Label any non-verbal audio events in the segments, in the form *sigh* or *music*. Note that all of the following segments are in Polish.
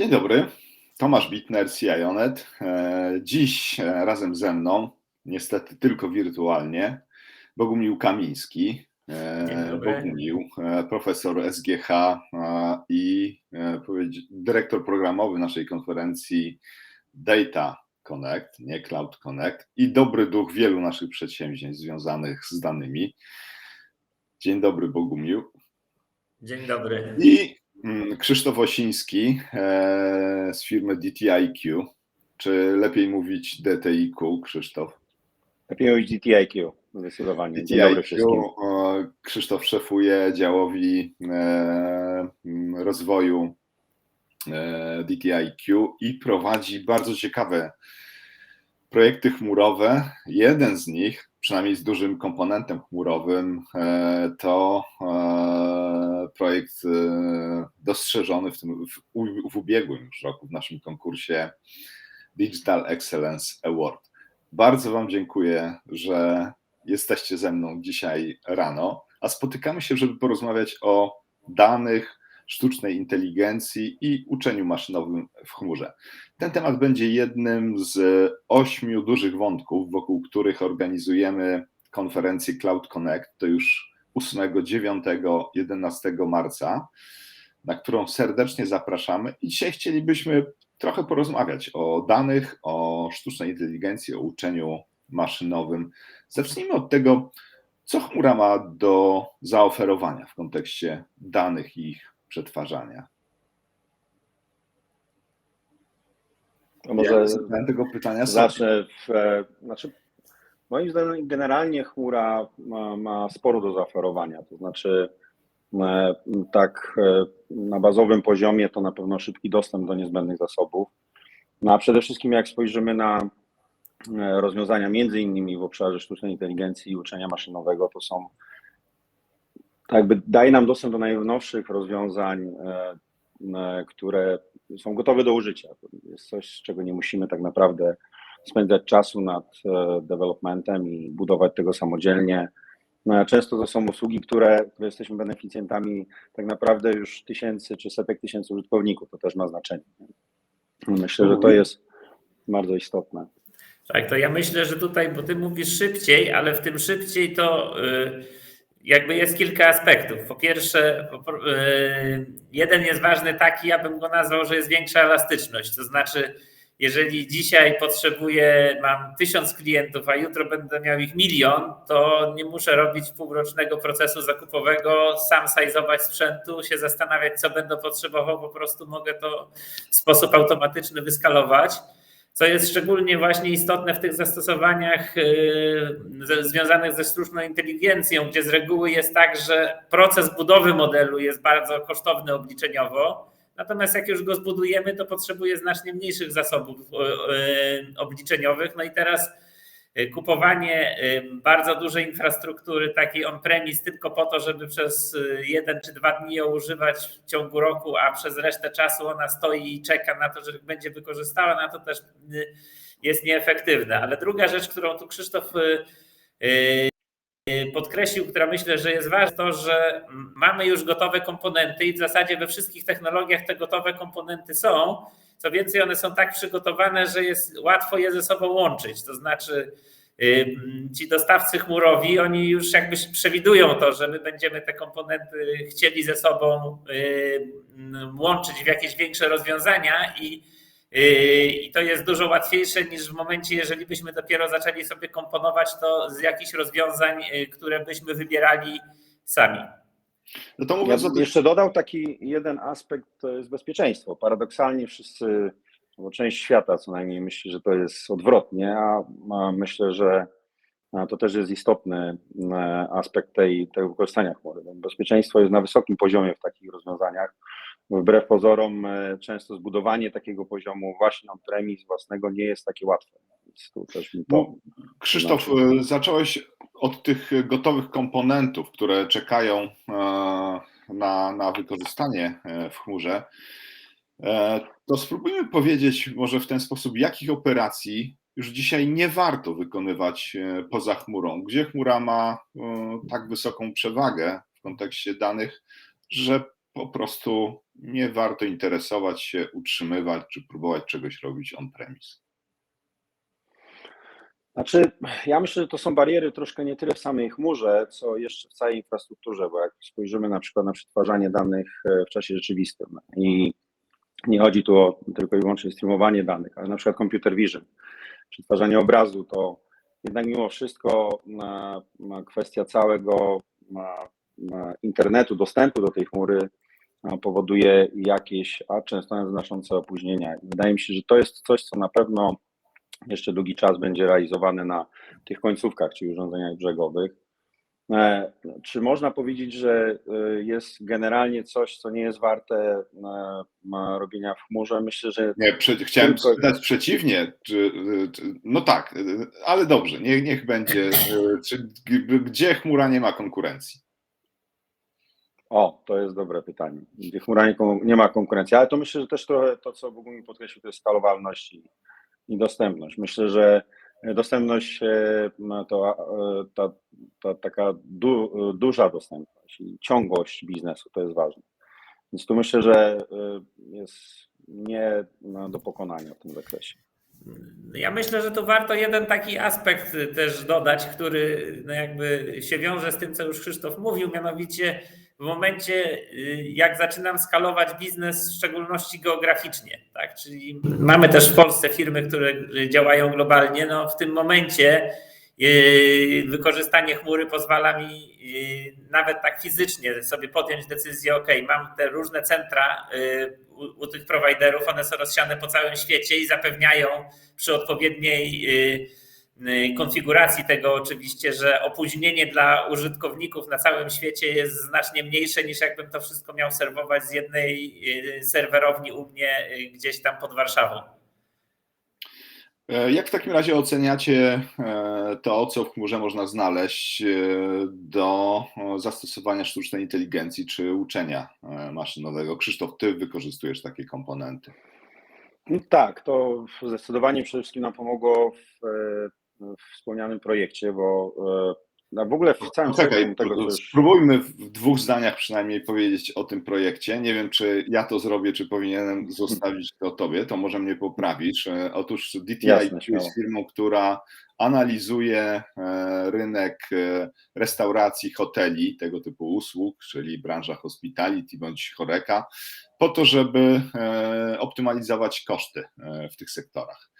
Dzień dobry, Tomasz Bitner, CIONET. E, dziś e, razem ze mną, niestety tylko wirtualnie, Bogumił Kamiński. E, Bogumił, profesor SGH i dyrektor programowy naszej konferencji Data Connect, nie Cloud Connect i dobry duch wielu naszych przedsięwzięć związanych z danymi. Dzień dobry, Bogumił. Dzień dobry. I Krzysztof Osiński e, z firmy DTIQ. Czy lepiej mówić DTIQ, Krzysztof? Lepiej mówić DTIQ, zdecydowanie. E, Krzysztof szefuje działowi e, rozwoju DTIQ i prowadzi bardzo ciekawe projekty chmurowe. Jeden z nich, przynajmniej z dużym komponentem chmurowym, to projekt e, dostrzeżony w, tym, w, w ubiegłym już roku w naszym konkursie Digital Excellence Award. Bardzo Wam dziękuję, że jesteście ze mną dzisiaj rano, a spotykamy się, żeby porozmawiać o danych, sztucznej inteligencji i uczeniu maszynowym w chmurze. Ten temat będzie jednym z ośmiu dużych wątków, wokół których organizujemy konferencję Cloud Connect. To już 8, 9, 11 marca, na którą serdecznie zapraszamy. I dzisiaj chcielibyśmy trochę porozmawiać o danych, o sztucznej inteligencji, o uczeniu maszynowym. Zacznijmy od tego, co chmura ma do zaoferowania w kontekście danych i ich przetwarzania. To może ja tego pytania zacznę. W, e, znaczy Moim zdaniem generalnie chmura ma, ma sporo do zaoferowania, to znaczy e, tak e, na bazowym poziomie to na pewno szybki dostęp do niezbędnych zasobów, no a przede wszystkim jak spojrzymy na e, rozwiązania między innymi w obszarze sztucznej inteligencji i uczenia maszynowego, to są tak jakby daje nam dostęp do najnowszych rozwiązań, które są gotowe do użycia. To jest coś, z czego nie musimy tak naprawdę spędzać czasu nad e, developmentem i budować tego samodzielnie. No, często to są usługi, które, które jesteśmy beneficjentami tak naprawdę już tysięcy czy setek tysięcy użytkowników. To też ma znaczenie. Myślę, że to jest bardzo istotne. Tak, to ja myślę, że tutaj, bo ty mówisz szybciej, ale w tym szybciej to y, jakby jest kilka aspektów. Po pierwsze, y, jeden jest ważny taki, ja bym go nazwał, że jest większa elastyczność, to znaczy jeżeli dzisiaj potrzebuję, mam tysiąc klientów, a jutro będę miał ich milion, to nie muszę robić półrocznego procesu zakupowego, sam sajzować sprzętu, się zastanawiać, co będę potrzebował, po prostu mogę to w sposób automatyczny wyskalować. Co jest szczególnie właśnie istotne w tych zastosowaniach yy, związanych ze sztuczną inteligencją, gdzie z reguły jest tak, że proces budowy modelu jest bardzo kosztowny obliczeniowo Natomiast jak już go zbudujemy, to potrzebuje znacznie mniejszych zasobów e, e, obliczeniowych. No i teraz e, kupowanie bardzo dużej infrastruktury takiej on-premise tylko po to, żeby przez jeden czy dwa dni ją używać w ciągu roku, a przez resztę czasu ona stoi i czeka na to, że będzie wykorzystała, na to też jest nieefektywne. Ale druga rzecz, którą tu Krzysztof podkreślił, która myślę, że jest ważna, to, że mamy już gotowe komponenty i w zasadzie we wszystkich technologiach te gotowe komponenty są. Co więcej, one są tak przygotowane, że jest łatwo je ze sobą łączyć. To znaczy, y, ci dostawcy chmurowi, oni już jakby przewidują to, że my będziemy te komponenty chcieli ze sobą y, łączyć w jakieś większe rozwiązania i I to jest dużo łatwiejsze niż w momencie, jeżeli byśmy dopiero zaczęli sobie komponować to z jakichś rozwiązań, yy, które byśmy wybierali sami. No to mówiąc, ja jeszcze dodał taki jeden aspekt, to jest bezpieczeństwo. Paradoksalnie wszyscy, bo część świata co najmniej myśli, że to jest odwrotnie, a myślę, że to też jest istotny e, aspekt tej, tego wykorzystania chmury. Bezpieczeństwo jest na wysokim poziomie w takich rozwiązaniach wbrew pozorom e, często zbudowanie takiego poziomu właśnie on-premise własnego nie jest takie łatwe. No, Krzysztof, znaczy. zacząłeś od tych gotowych komponentów, które czekają e, na, na wykorzystanie w chmurze. To spróbujmy powiedzieć może w ten sposób, jakich operacji już dzisiaj nie warto wykonywać poza chmurą, gdzie chmura ma tak wysoką przewagę w kontekście danych, że po prostu nie warto interesować się, utrzymywać czy próbować czegoś robić on-premise? Znaczy, ja myślę, że to są bariery troszkę nie tyle w samej chmurze, co jeszcze w całej infrastrukturze, bo jak spojrzymy na przykład na przetwarzanie danych e, w czasie rzeczywistym i nie chodzi tu o tylko i wyłącznie streamowanie danych, ale na przykład computer vision, przetwarzanie obrazu, to jednak mimo wszystko na kwestia całego internetu, dostępu do tej chmury powoduje jakieś, a często znaczące opóźnienia. I wydaje mi się, że to jest coś, co na pewno jeszcze długi czas będzie realizowane na tych końcówkach, czyli urządzeniach brzegowych. E, Czy można powiedzieć, że e, jest generalnie coś, co nie jest warte e, robienia w chmurze? Myślę, że Nie, prze, chciałem Tylko- spytać przeciwnie. No tak, ale dobrze, niech, niech będzie. Gdzie chmura nie ma konkurencji? O, to jest dobre pytanie. Gdzie chmura nie, ma konkurencji, ale to myślę, że też trochę to, co Bogumił podkreślił, to jest skalowalność i, i dostępność. Myślę, że dostępność e, to e, ta, ta taka du, duża dostępność i ciągłość biznesu to jest ważne. Więc tu myślę, że e, jest nie no, do pokonania w tym zakresie. Ja myślę, że tu warto jeden taki aspekt też dodać, który no jakby się wiąże z tym, co już Krzysztof mówił, mianowicie w momencie, y, jak zaczynam skalować biznes, w szczególności geograficznie, tak? Czyli mamy też w Polsce firmy, które działają globalnie. No w tym momencie y, wykorzystanie chmury pozwala mi y, nawet tak fizycznie sobie podjąć decyzję, ok, mam te różne centra u, tych prowajderów, one są rozsiane po całym świecie i zapewniają przy odpowiedniej konfiguracji tego oczywiście, że opóźnienie dla użytkowników na całym świecie jest znacznie mniejsze niż jakbym to wszystko miał serwować z jednej y, serwerowni u mnie y, gdzieś tam pod Warszawą. E, Jak w takim razie oceniacie e, to, co w chmurze można znaleźć e, do zastosowania sztucznej inteligencji czy uczenia maszynowego? Krzysztof, ty wykorzystujesz takie komponenty. No tak, to zdecydowanie przede wszystkim nam pomogło w, w wspomnianym projekcie, bo no w ogóle w całym Czekaj, tego, spróbujmy w dwóch zdaniach przynajmniej powiedzieć o tym projekcie. Nie wiem, czy ja to zrobię, czy powinienem *laughs* zostawić to tobie, to może mnie poprawisz. E, Otóż DTI Jasne, jest firmą, która analizuje e, rynek restauracji, hoteli, tego typu usług, czyli branża hospitality bądź choreka, po to, żeby optymalizować koszty w tych sektorach.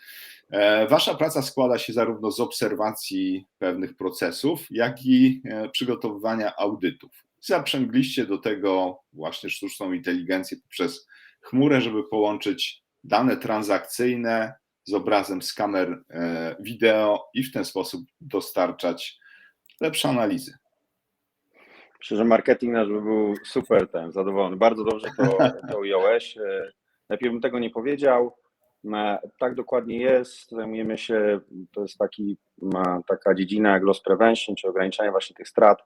E, Wasza praca składa się zarówno z obserwacji pewnych procesów, jak i e, przygotowywania audytów. Zaprzęgliście do tego właśnie sztuczną inteligencję poprzez chmurę, żeby połączyć dane transakcyjne z obrazem z kamer e, wideo i w ten sposób dostarczać lepsze analizy. Myślę, że marketing nasz by był super ten, zadowolony. Bardzo dobrze to, to ująłeś. Lepiej bym tego nie powiedział. Tak dokładnie jest. Zajmujemy się, to jest taki, taka dziedzina jak loss prevention, czy ograniczanie właśnie tych strat.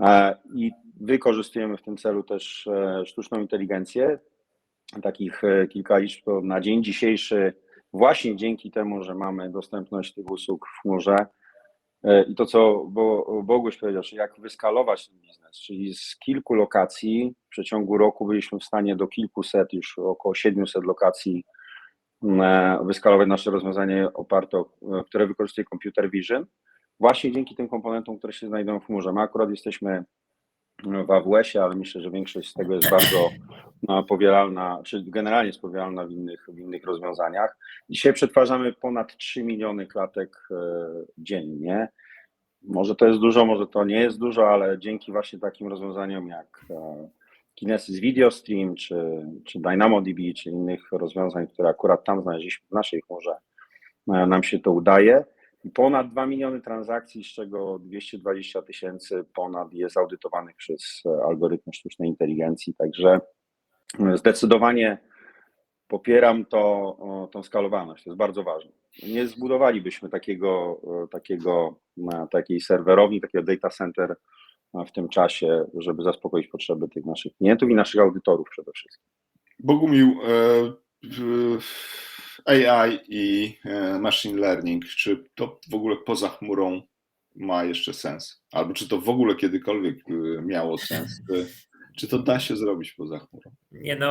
E, I wykorzystujemy w tym celu też e, sztuczną inteligencję. Takich e, kilka liczb na dzień dzisiejszy, właśnie dzięki temu, że mamy dostępność tych usług w chmurze, I to, co Bo- Boguś powiedział, czyli jak wyskalować ten biznes, czyli z kilku lokacji w przeciągu roku byliśmy w stanie do kilkuset, już około 700 lokacji wyskalować nasze rozwiązanie oparte, e, które wykorzystuje computer vision, właśnie dzięki tym komponentom, które się znajdują w chmurze. My akurat jesteśmy w AWS-ie, ale myślę, że większość z tego jest bardzo powielana, czy generalnie jest powielana w innych, w innych rozwiązaniach. Dzisiaj przetwarzamy ponad 3 miliony klatek e, dziennie. Może to jest dużo, może to nie jest dużo, ale dzięki właśnie takim rozwiązaniom jak e, Kinesis Video Stream czy, czy DynamoDB, czy innych rozwiązań, które akurat tam znaleźliśmy w naszej chmurze, e, nam się to udaje. Ponad 2 miliony transakcji, z czego 220 tysięcy ponad jest audytowanych przez e, algorytmy sztucznej inteligencji. Także e, zdecydowanie popieram to, tą skalowalność, to jest bardzo ważne. Nie zbudowalibyśmy takiego, takiego takiej serwerowni, takiego data center w tym czasie, żeby zaspokoić potrzeby tych naszych klientów i naszych audytorów przede wszystkim. Bogumił, e, AI i e, machine learning, czy to w ogóle poza chmurą ma jeszcze sens? Albo czy to w ogóle kiedykolwiek e, miało sens? Czy to da się zrobić poza chmurą? Nie no,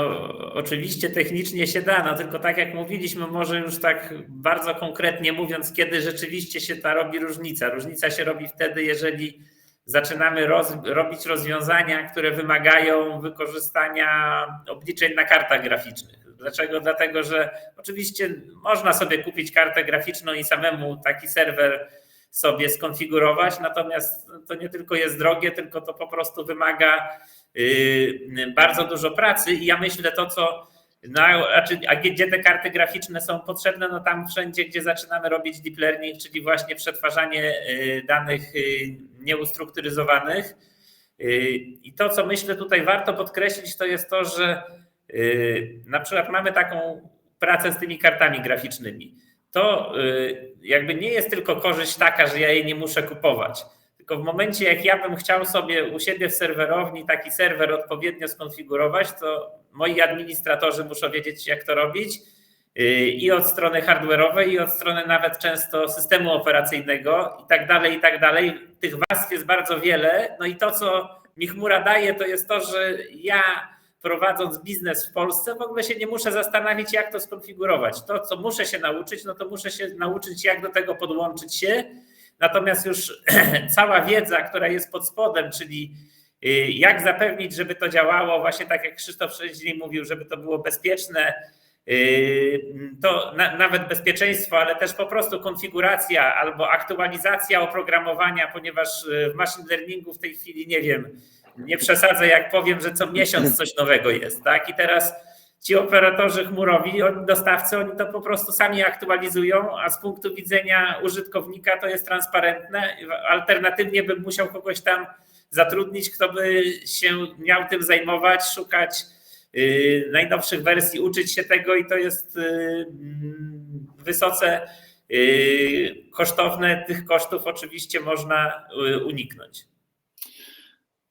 oczywiście technicznie się da, no tylko tak jak mówiliśmy, może już tak bardzo konkretnie mówiąc, kiedy rzeczywiście się ta robi różnica. Różnica się robi wtedy, jeżeli zaczynamy roz, robić rozwiązania, które wymagają wykorzystania obliczeń na kartach graficznych. Dlaczego? Dlatego, że oczywiście można sobie kupić kartę graficzną i samemu taki serwer sobie skonfigurować, natomiast to nie tylko jest drogie, tylko to po prostu wymaga yy, bardzo dużo pracy i ja myślę to, co no, a, czy, a gdzie te karty graficzne są potrzebne? No tam wszędzie, gdzie zaczynamy robić deep learning, czyli właśnie przetwarzanie yy, danych yy, nieustrukturyzowanych. I to, co myślę tutaj warto podkreślić, to jest to, że na przykład mamy taką pracę z tymi kartami graficznymi. To jakby nie jest tylko korzyść taka, że ja jej nie muszę kupować. Tylko w momencie, jak ja bym chciał sobie u siebie w serwerowni taki serwer odpowiednio skonfigurować, to moi administratorzy muszą wiedzieć, jak to robić i od strony hardware'owej, i od strony nawet często systemu operacyjnego i tak dalej, i tak dalej. Tych warstw jest bardzo wiele. No i to, co mi chmura daje, to jest to, że ja prowadząc biznes w Polsce w ogóle się nie muszę zastanawiać, jak to skonfigurować. To, co muszę się nauczyć, no to muszę się nauczyć, jak do tego podłączyć się. Natomiast już *clears throat* cała wiedza, która jest pod spodem, czyli jak zapewnić, żeby to działało, właśnie tak jak Krzysztof wcześniej mówił, żeby to było bezpieczne, to na, nawet bezpieczeństwo, ale też po prostu konfiguracja albo aktualizacja oprogramowania, ponieważ w machine learningu w tej chwili nie wiem, nie przesadzę, jak powiem, że co miesiąc coś nowego jest, tak? I teraz ci operatorzy chmurowi, dostawcy, oni to po prostu sami aktualizują, a z punktu widzenia użytkownika to jest transparentne. Alternatywnie bym musiał kogoś tam zatrudnić, kto by się miał tym zajmować, szukać najnowszych wersji, uczyć się tego i to jest wysoce kosztowne. Tych kosztów oczywiście można uniknąć.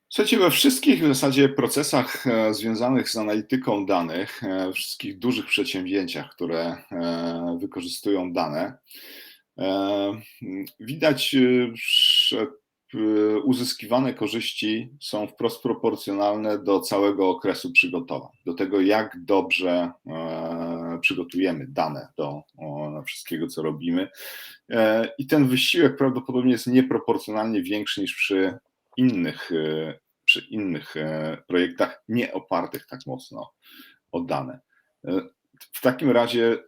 Słuchajcie, we wszystkich w zasadzie procesach związanych z analityką danych, we wszystkich dużych przedsięwzięciach, które wykorzystują dane, widać, że uzyskiwane korzyści są wprost proporcjonalne do całego okresu przygotowań, do tego, jak dobrze przygotujemy dane do wszystkiego, co robimy. I ten wysiłek prawdopodobnie jest nieproporcjonalnie większy niż przy innych, przy innych projektach, nie opartych tak mocno o dane. W takim razie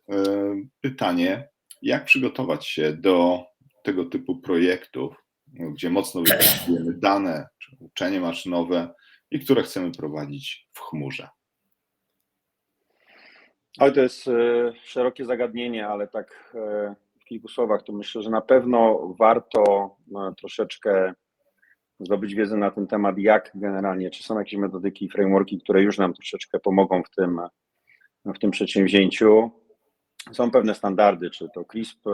pytanie, jak przygotować się do tego typu projektów, gdzie mocno wykorzystujemy dane, czy uczenie maszynowe i które chcemy prowadzić w chmurze. Ale to jest szerokie zagadnienie, ale tak w kilku słowach to myślę, że na pewno warto troszeczkę zdobyć wiedzę na ten temat, jak generalnie, czy są jakieś metodyki i frameworki, które już nam troszeczkę pomogą w tym, w tym przedsięwzięciu. Są pewne standardy, czy to CRISP,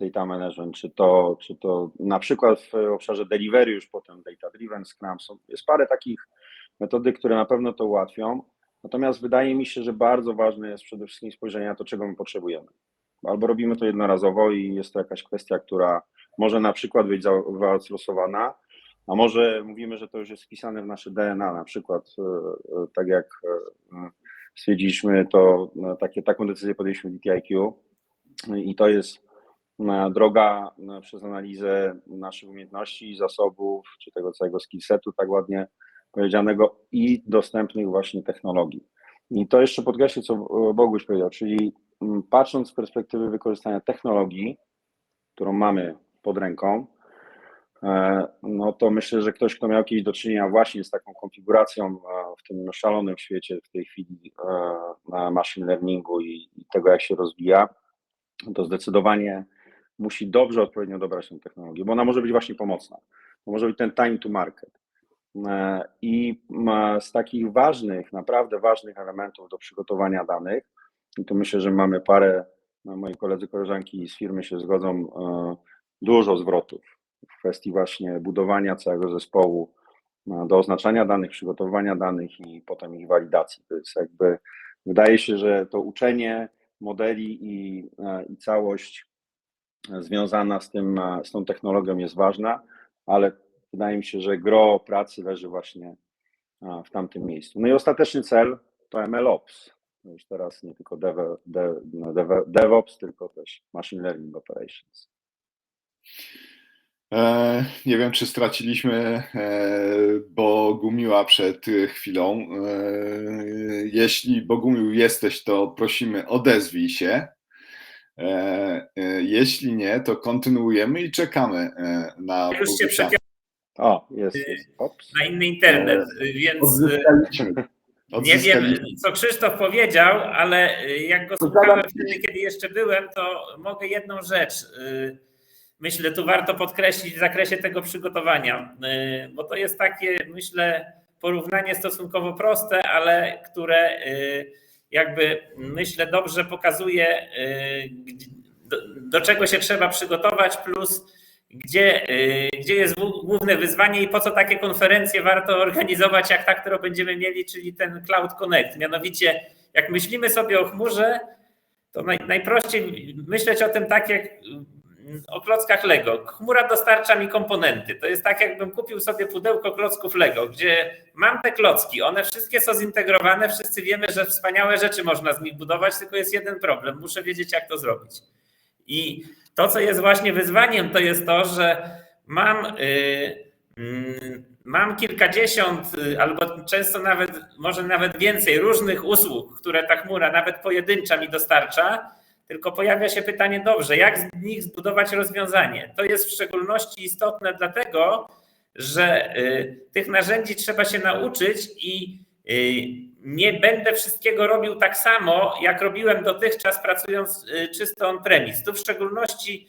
data management, czy to, czy to na przykład w obszarze delivery już potem data driven Scrum. Są, jest parę takich metodyk, które na pewno to ułatwią. Natomiast wydaje mi się, że bardzo ważne jest przede wszystkim spojrzenie na to, czego my potrzebujemy. Albo robimy to jednorazowo i jest to jakaś kwestia, która może na przykład być wyoutsourcowana, a może mówimy, że to już jest wpisane w nasze DNA, na przykład tak jak stwierdziliśmy, to takie, taką decyzję podjęliśmy w DTIQ i to jest droga przez analizę naszych umiejętności, zasobów, czy tego całego skillsetu, tak ładnie powiedzianego, i dostępnych właśnie technologii. I to jeszcze podkreślę, co Boguś powiedział, czyli patrząc z perspektywy wykorzystania technologii, którą mamy pod ręką, no to myślę, że ktoś, kto miał kiedyś do czynienia właśnie z taką konfiguracją w tym szalonym świecie w tej chwili machine learningu i, tego, jak się rozwija, to zdecydowanie musi dobrze, odpowiednio dobrać tę technologię, bo ona może być właśnie pomocna. To może być ten time to market. I z takich ważnych, naprawdę ważnych elementów do przygotowania danych, i tu myślę, że mamy parę, moi koledzy, koleżanki z firmy się zgodzą, dużo zwrotów w kwestii właśnie budowania całego zespołu do oznaczania danych, przygotowywania danych i potem ich walidacji. To jest jakby, wydaje się, że to uczenie modeli i, i całość związana z, tym, z tą technologią jest ważna, ale wydaje mi się, że gro pracy leży właśnie w tamtym miejscu. No i ostateczny cel to MLOps. Już teraz nie tylko dev, dev, no, dev, DevOps, tylko też Machine Learning Operations. E, Nie wiem, czy straciliśmy e, Bogumiła przed chwilą. E, Jeśli Bogumił jesteś, to prosimy odezwij się. E, e, Jeśli nie, to kontynuujemy i czekamy e, na Już się O, jest, jest. Ops. na inny internet, więc Odzyskaliśmy. nie wiem, co Krzysztof powiedział, ale jak go słuchałem wtedy, kiedy jeszcze byłem, to mogę jedną rzecz, myślę, tu warto podkreślić w zakresie tego przygotowania, y, bo to jest takie, myślę, porównanie stosunkowo proste, ale które y, jakby, myślę, dobrze pokazuje, y, do, czego się trzeba przygotować, plus gdzie, gdzie jest głó- główne wyzwanie i po co takie konferencje warto organizować, jak ta, którą będziemy mieli, czyli ten Cloud Connect. Mianowicie, jak myślimy sobie o chmurze, to naj, najprościej myśleć o tym tak jak o klockach Lego. Chmura dostarcza mi komponenty. To jest tak, jakbym kupił sobie pudełko klocków Lego, gdzie mam te klocki, one wszystkie są zintegrowane, wszyscy wiemy, że wspaniałe rzeczy można z nich budować, tylko jest jeden problem. Muszę wiedzieć, jak to zrobić. I to, co jest właśnie wyzwaniem, to jest to, że mam, y, mm, mam kilkadziesiąt, y, albo często nawet, może nawet więcej różnych usług, które ta chmura nawet pojedyncza mi dostarcza. Tylko pojawia się pytanie, dobrze, jak z nich zbudować rozwiązanie? To jest w szczególności istotne dlatego, że y, tych narzędzi trzeba się nauczyć i y, nie będę wszystkiego robił tak samo, jak robiłem dotychczas pracując y, czysto on-premise. Tu w szczególności,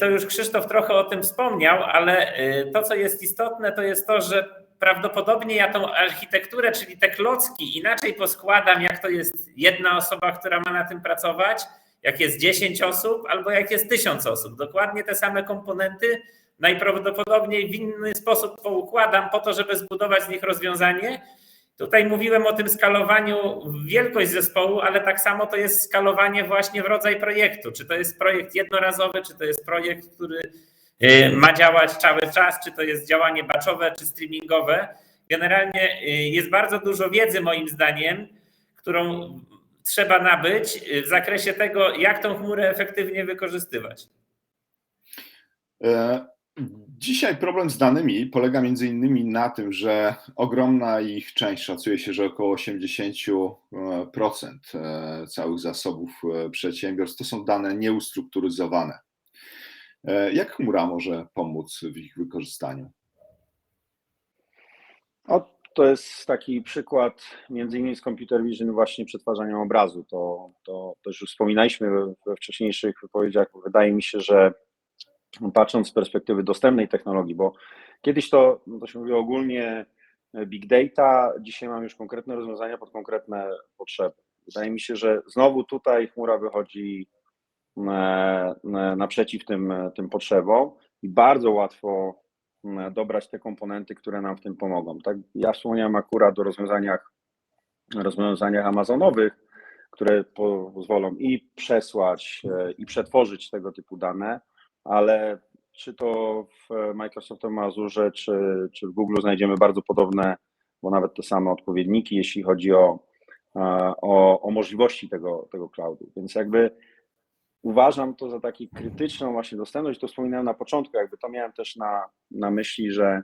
to już Krzysztof trochę o tym wspomniał, ale to, co jest istotne, to jest to, że prawdopodobnie ja tą architekturę, czyli te klocki inaczej poskładam, jak to jest jedna osoba, która ma na tym pracować, jak jest 10 osób albo jak jest 1000 osób. Dokładnie te same komponenty najprawdopodobniej w inny sposób poukładam po to, żeby zbudować z nich rozwiązanie. Tutaj mówiłem o tym skalowaniu wielkość zespołu, ale tak samo to jest skalowanie właśnie w rodzaj projektu. Czy to jest projekt jednorazowy, czy to jest projekt, który y, ma działać cały czas, czy to jest działanie batchowe, czy streamingowe. Generalnie y, jest bardzo dużo wiedzy, moim zdaniem, którą trzeba nabyć y, w zakresie tego, jak tą chmurę efektywnie wykorzystywać. E, Dzisiaj problem z danymi polega między innymi na tym, że ogromna ich część, szacuje się, że około 80% e, całych zasobów e, przedsiębiorstw to są dane nieustrukturyzowane. E, Jak chmura może pomóc w ich wykorzystaniu? O, to jest taki przykład między innymi z computer vision właśnie przetwarzania obrazu. To, to też już wspominaliśmy we, wcześniejszych wypowiedziach. Wydaje mi się, że patrząc z perspektywy dostępnej technologii, bo kiedyś to, to się mówiło ogólnie e, big data, dzisiaj mam już konkretne rozwiązania pod konkretne potrzeby. Wydaje mi się, że znowu tutaj chmura wychodzi e, e, naprzeciw tym, tym potrzebom i bardzo łatwo dobrać te komponenty, które nam w tym pomogą. Tak, ja wspomniałem akurat o rozwiązaniach, rozwiązaniach amazonowych, które pozwolą i przesłać, i przetworzyć tego typu dane, ale czy to w Microsoftie Azure, czy, czy w Google znajdziemy bardzo podobne, bo nawet te same odpowiedniki, jeśli chodzi o, o, o możliwości tego, tego cloudu. Więc jakby uważam to za taką krytyczną właśnie dostępność. To wspominałem na początku, jakby to miałem też na, na myśli, że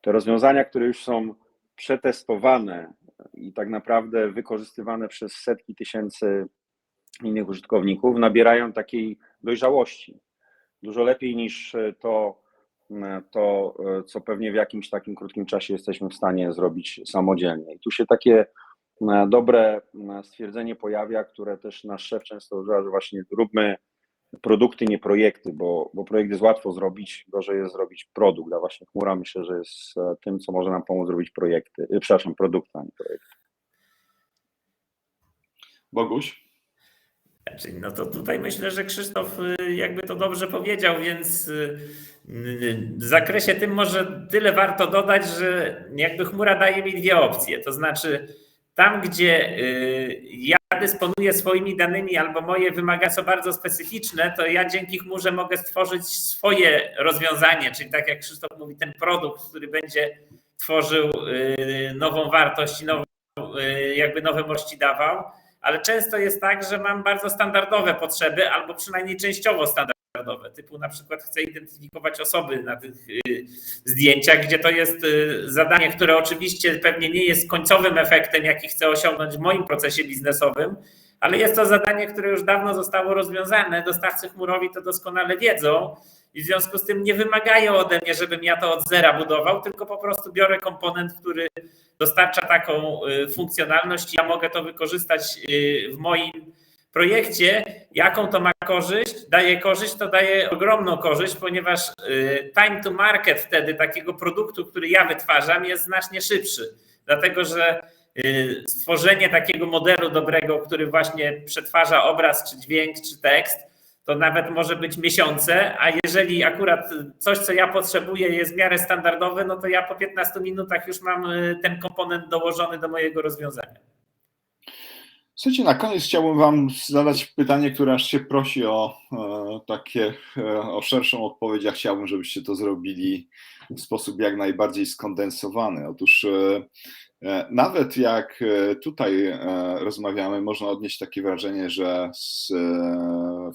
te rozwiązania, które już są przetestowane i tak naprawdę wykorzystywane przez setki tysięcy innych użytkowników, nabierają takiej dojrzałości dużo lepiej niż to, to, co pewnie w jakimś takim krótkim czasie jesteśmy w stanie zrobić samodzielnie. I tu się takie dobre stwierdzenie pojawia, które też nasz szef często używa, że właśnie róbmy produkty, nie projekty, bo, bo projekt jest łatwo zrobić, gorzej jest zrobić produkt, a właśnie chmura myślę, że jest tym, co może nam pomóc zrobić projekty, przepraszam, produkty, a nie projekty. Boguś? No to tutaj myślę, że Krzysztof y, jakby to dobrze powiedział, więc w zakresie tym może tyle warto dodać, że jakby chmura daje mi dwie opcje. To znaczy, tam gdzie y, ja dysponuję swoimi danymi albo moje wymagania są bardzo specyficzne, to ja dzięki chmurze mogę stworzyć swoje rozwiązanie, czyli tak jak Krzysztof mówi, ten produkt, który będzie tworzył y, nową wartość i nową, y, jakby nowe możliwości dawał, ale często jest tak, że mam bardzo standardowe potrzeby, albo przynajmniej częściowo standardowe, typu na przykład chcę identyfikować osoby na tych y, zdjęciach, gdzie to jest y, zadanie, które oczywiście pewnie nie jest końcowym efektem, jaki chcę osiągnąć w moim procesie biznesowym, ale jest to zadanie, które już dawno zostało rozwiązane. Dostawcy chmurowi to doskonale wiedzą i w związku z tym nie wymagają ode mnie, żebym ja to od zera budował, tylko po prostu biorę komponent, który dostarcza taką y, funkcjonalność i ja mogę to wykorzystać w moim projekcie. Jaką to ma korzyść? Daje korzyść, to daje ogromną korzyść, ponieważ y, time to market wtedy takiego produktu, który ja wytwarzam, jest znacznie szybszy. Dlatego, że y, stworzenie takiego modelu dobrego, który właśnie przetwarza obraz, czy dźwięk, czy tekst, to nawet może być miesiące, a jeżeli akurat coś, co ja potrzebuję, jest w miarę standardowe, no to ja po 15 minutach już mam y, ten komponent dołożony do mojego rozwiązania. Słuchajcie, na koniec chciałbym Wam zadać pytanie, które aż się prosi o e, takie, e, o szerszą odpowiedź. Ja chciałbym, żebyście to zrobili w sposób jak najbardziej skondensowany. Otóż e, nawet jak tutaj rozmawiamy, można odnieść takie wrażenie, że z,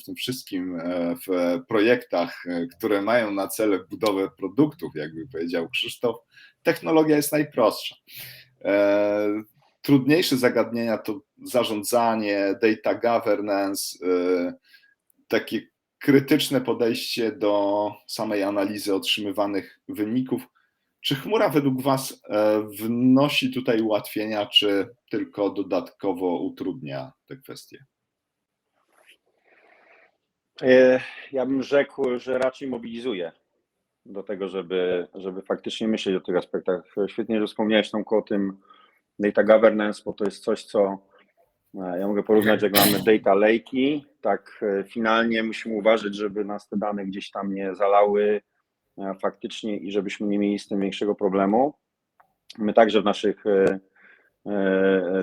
w tym wszystkim w projektach, które mają na celu budowę produktów, jakby powiedział Krzysztof, technologia jest najprostsza. Trudniejsze zagadnienia to zarządzanie, data governance, y, takie krytyczne podejście do samej analizy otrzymywanych wyników. Czy chmura według Was e, wnosi tutaj ułatwienia, czy tylko dodatkowo utrudnia te kwestie? E, Ja bym rzekł, że raczej mobilizuje do tego, żeby, żeby faktycznie myśleć o tych aspektach. Świetnie, że wspomniałeś Tomku o tym data governance, bo to jest coś, co ja mogę porównać, jak mamy data lake'i, tak e, finalnie musimy uważać, żeby nas te dane gdzieś tam nie zalały e, faktycznie i żebyśmy nie mieli z tym większego problemu. My także w naszych e,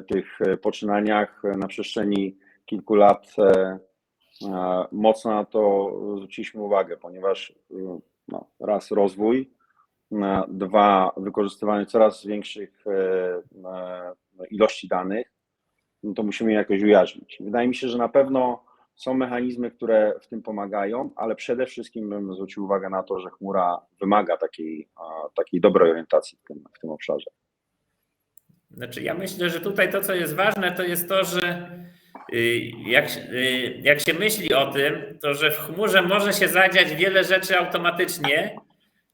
tych poczynaniach na przestrzeni kilku lat mocno na to zwróciliśmy uwagę, ponieważ no, raz rozwój, dwa wykorzystywanie coraz większych ilości danych, no to musimy je jakoś ujarzmić. Wydaje mi się, że na pewno są mechanizmy, które w tym pomagają, ale przede wszystkim bym zwrócił uwagę na to, że chmura wymaga takiej, takiej dobrej orientacji w tym, w tym obszarze. Znaczy, ja myślę, że tutaj to, co jest ważne, to jest to, że y, jak, y, jak się myśli o tym, to że w chmurze może się zadziać wiele rzeczy automatycznie,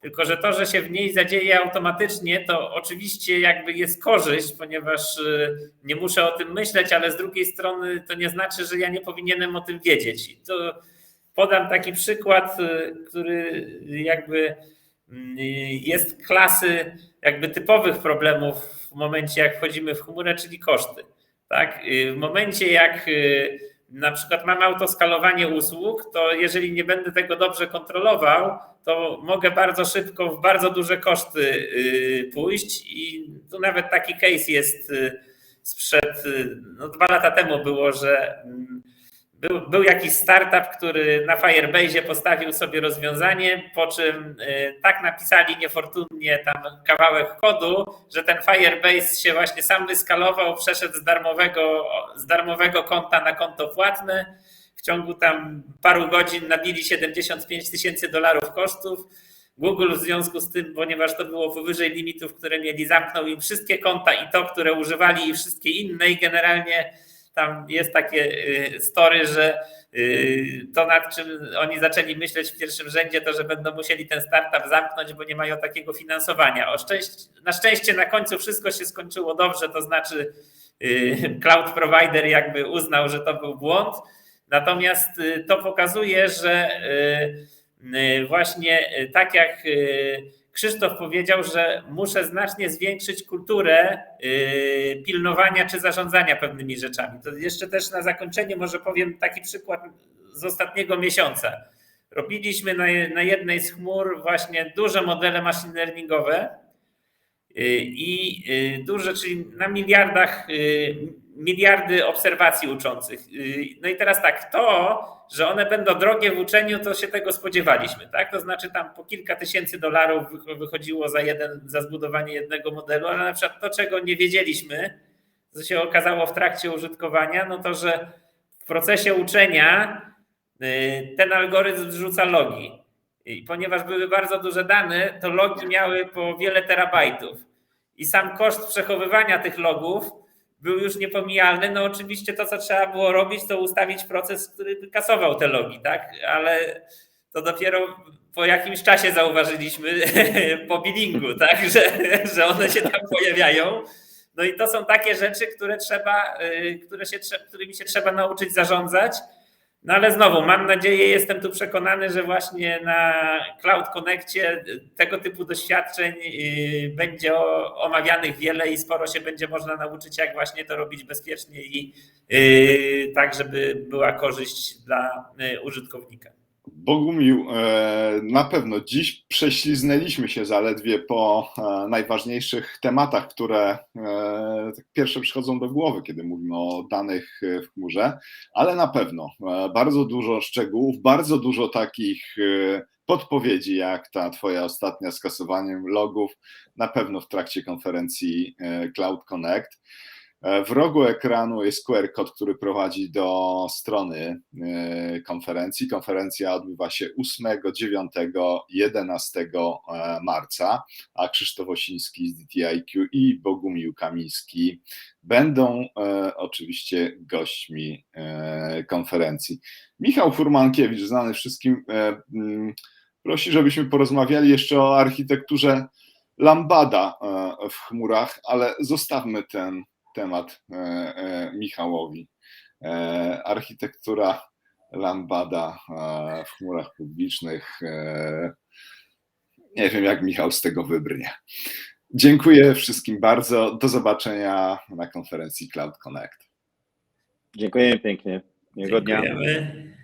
tylko że to, że się w niej zadzieje automatycznie, to oczywiście jakby jest korzyść, ponieważ y, nie muszę o tym myśleć, ale z drugiej strony to nie znaczy, że ja nie powinienem o tym wiedzieć. I to podam taki przykład, y, który jakby mm, jest klasy jakby typowych problemów w momencie, jak wchodzimy w chmurę, czyli koszty. Tak? Y, W momencie, jak y, na przykład mam autoskalowanie usług, to jeżeli nie będę tego dobrze kontrolował, to mogę bardzo szybko w bardzo duże koszty y, pójść. I tu nawet taki case jest y, sprzed y, no dwa lata temu było, że mm, był, był jakiś startup, który na Firebase postawił sobie rozwiązanie, po czym y, tak napisali niefortunnie tam kawałek kodu, że ten Firebase się właśnie sam wyskalował, przeszedł z darmowego, z darmowego konta na konto płatne. W ciągu tam paru godzin nabili 75 tysięcy dolarów kosztów. Google w związku z tym, ponieważ to było powyżej limitów, które mieli, zamknął im wszystkie konta i to, które używali, i wszystkie inne, i generalnie tam jest takie y, story, że y, to nad czym oni zaczęli myśleć w pierwszym rzędzie, to że będą musieli ten startup zamknąć, bo nie mają takiego finansowania. Na szczęście na końcu wszystko się skończyło dobrze, to znaczy y, cloud provider jakby uznał, że to był błąd. Natomiast to pokazuje, że właśnie tak jak Krzysztof powiedział, że muszę znacznie zwiększyć kulturę y, pilnowania czy zarządzania pewnymi rzeczami. To jeszcze też na zakończenie może powiem taki przykład z ostatniego miesiąca. Robiliśmy na, na jednej z chmur właśnie duże modele machine learningowe i duże, czyli na miliardach, miliardy obserwacji uczących. No i teraz tak, to, że one będą drogie w uczeniu, to się tego spodziewaliśmy, tak? To znaczy tam po kilka tysięcy dolarów wychodziło za, jeden, za zbudowanie jednego modelu, ale na przykład to, czego nie wiedzieliśmy, co się okazało w trakcie użytkowania, no to, że w procesie uczenia ten algorytm zrzuca logi. Ponieważ były bardzo duże dane, to logi miały po wiele terabajtów. I sam koszt przechowywania tych logów był już niepomijalny. No oczywiście to, co trzeba było robić, to ustawić proces, który by kasował te logi, tak? Ale to dopiero po jakimś czasie zauważyliśmy *laughs* po billingu, tak? *laughs* Że, że one się tam pojawiają. No i to są takie rzeczy, które trzeba, które się, którymi się trzeba nauczyć zarządzać. No ale znowu, mam nadzieję, jestem tu przekonany, że właśnie na Cloud Connectie tego typu doświadczeń będzie omawianych wiele i sporo się będzie można nauczyć, jak właśnie to robić bezpiecznie i tak, żeby była korzyść dla użytkownika. Bogumił, na pewno dziś prześliznęliśmy się zaledwie po najważniejszych tematach, które tak pierwsze przychodzą do głowy, kiedy mówimy o danych w chmurze, ale na pewno bardzo dużo szczegółów, bardzo dużo takich podpowiedzi, jak ta Twoja ostatnia z kasowaniem logów, na pewno w trakcie konferencji Cloud Connect. W rogu ekranu jest QR kod, który prowadzi do strony konferencji. Konferencja odbywa się 8, 9, 11 marca, a Krzysztof Osiński z DTIQ i Bogumił Kamiński będą oczywiście gośćmi konferencji. Michał Furmankiewicz, znany wszystkim, prosi, żebyśmy porozmawiali jeszcze o architekturze Lambada w chmurach, ale zostawmy ten temat Michałowi. Architektura Lambada w chmurach publicznych. Nie wiem, jak Michał z tego wybrnie. Dziękuję wszystkim bardzo. Do zobaczenia na konferencji Cloud Connect. Dziękuję pięknie. Miłego dnia.